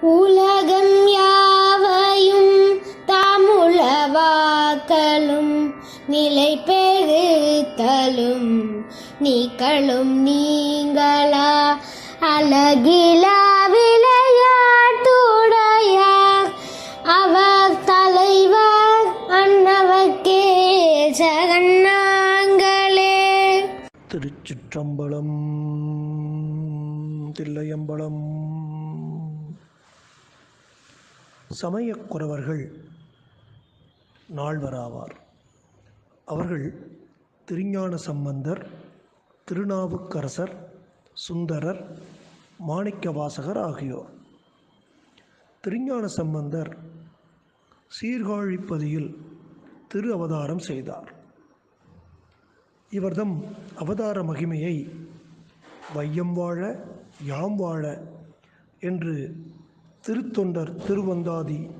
உலகம் யாவையும் தாமுளவாக்கலும் நிலை பெருத்தலும். நீக்களும் நீங்களா அழகிலா விளையாட்டுடையார் அவர் தலைவர் அன்னவர்க்கே ஜகன்னாங்களே. திருச்சிற்றம்பலம் தில்லையம்பலம். சமயக்குறவர்கள் நால்வராவார். அவர்கள் திருஞான சம்பந்தர் திருநாவுக்கரசர் சுந்தரர் மாணிக்கவாசகர் ஆகியோர். திருஞான சம்பந்தர் சீர்காழிப்பதியில் திரு அவதாரம் செய்தார். இவர்தம் அவதார மகிமையை வையம் வாழ யாம் வாழ என்று திருத்தொண்டர் திருவந்தாதி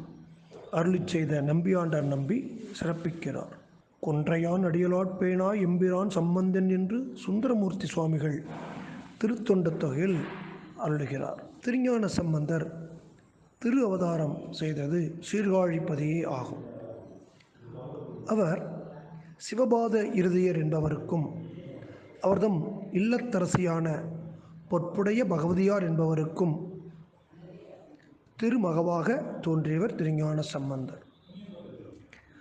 அருளிச் செய்த நம்பியாண்டார் நம்பி சிறப்பிக்கிறார். கொன்றையான் அடியலாட்பேனா எம்பிரான் சம்பந்தன் என்று சுந்தரமூர்த்தி சுவாமிகள் திருத்தொண்ட தொகையில் அருளுகிறார். திருஞான சம்பந்தர் திரு அவதாரம் செய்தது சீர்காழிப்பதியே ஆகும். அவர் சிவபாத இருதயர் என்பவருக்கும் அவர்தம் இல்லத்தரசியான பொற்புடைய பகவதியார் என்பவருக்கும் திருமகவாக தோன்றியவர் திருஞான சம்பந்தர்.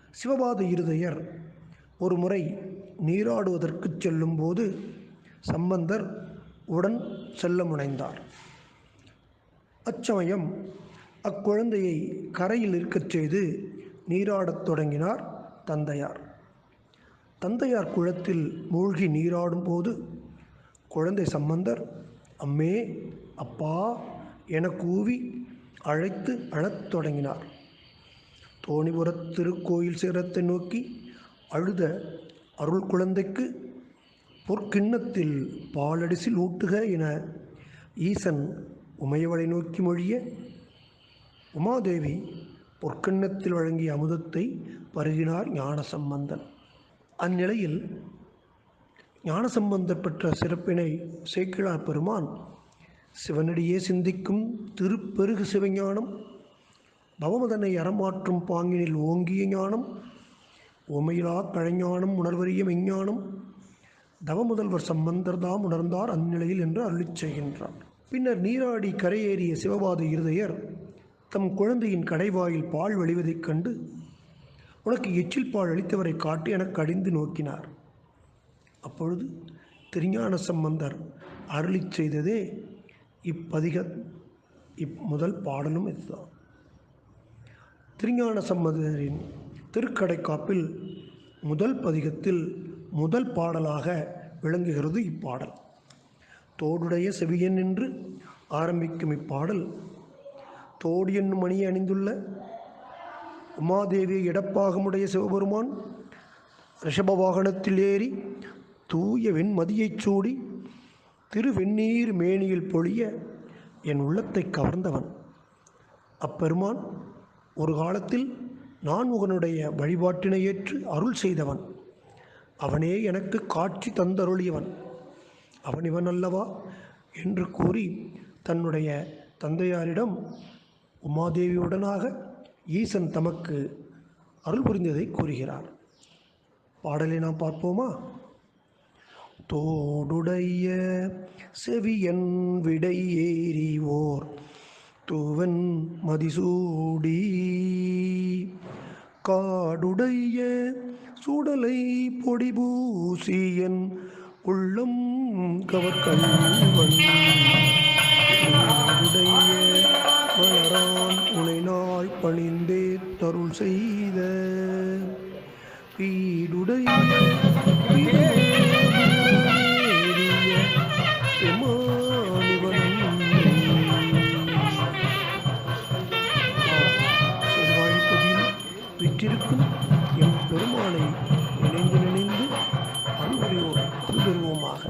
சிவபாத இருதயர் ஒரு முறை நீராடுவதற்கு செல்லும்போது சம்பந்தர் உடன் செல்ல முனைந்தார். அச்சமயம் அக்குழந்தையை கரையில் இருக்கச் செய்து நீராடத் தொடங்கினார் தந்தையார். தந்தையார் குளத்தில் மூழ்கி நீராடும் போது குழந்தை சம்பந்தர் அம்மே அப்பா என கூவி அழைத்து அழத் தொடங்கினார். தோணிபுரத் திருக்கோயில் சிரத்தை நோக்கி அழுத அருள் குழந்தைக்கு பொற்கிண்ணத்தில் பாலடிசில் ஊட்டுக என ஈசன் உமையவளை நோக்கி மொழிய உமாதேவி பொற்கிண்ணத்தில் வழங்கிய அமுதத்தை பருகினார் ஞானசம்பந்தன். அந்நிலையில் ஞானசம்பந்தர் பெற்ற சிறப்பினை சேக்கிழார் பெருமான். சிவனடியே சிந்திக்கும் திருப்பெருகு சிவஞானம் பவமதனை அறமாற்றும் பாங்கினில் ஓங்கிய ஞானம் உமையிலா கழைஞானம் உணர்வறிய மெஞ்ஞானம் தவமுதல்வர் சம்பந்தர்தாம் உணர்ந்தார் அந்நிலையில் என்று அருளிச் செய்கின்றார். பின்னர் நீராடி கரையேறிய சிவபாத இருதயர் தம் குழந்தையின் கடைவாயில் பால் வழிவதைக் கண்டு உனக்கு எச்சில் பால் அளித்தவரை காட்டி எனக்கு அடிந்து நோக்கினார். அப்பொழுது திருஞான சம்பந்தர் அருளிச் செய்ததே இப்பதிக இப் முதல் பாடலும் இதுதான். திருஞான சம்பந்தரின் திருக்கடைக்காப்பில் முதல் பதிகத்தில் முதல் பாடலாக விளங்குகிறது இப்பாடல். தோடுடைய செவியன் என்று ஆரம்பிக்கும் இப்பாடல். தோடு என்னும் மணியை அணிந்துள்ள உமாதேவியை இடப்பாகமுடைய சிவபெருமான் ரிஷப வாகனத்தில் ஏறி தூய வெண்மதியைச் சூடி திருவெந்நீர் மேனியில் பொழிய என் உள்ளத்தை கவர்ந்தவன். அப்பெருமான் ஒரு காலத்தில் நான் உகனுடைய வழிபாட்டினை ஏற்று அருள் செய்தவன். அவனே எனக்கு காட்சி தந்தருளியவன். அவன் இவன் அல்லவா என்று கூறி தன்னுடைய தந்தையாரிடம் உமாதேவியுடனாக ஈசன் தமக்கு அருள் புரிந்ததை கூறுகிறார். பாடலை நாம் பார்ப்போமா? தோடுடைய செவியன் விடை ஏறிவோர் ஓர் தூவன் மதிசூடி. காடுடைய சுடலை பொடி பூசியன் உள்ளம் கவர்கல்வன் உடைய மலரான் உனை நாள் பணிந்தே தருள் செய்த. வீடுடைய வீற்றிருக்கும் எம் பெருமானை நினைந்து நினைந்து அன்புரிவோம் அன்பெறுவோமாக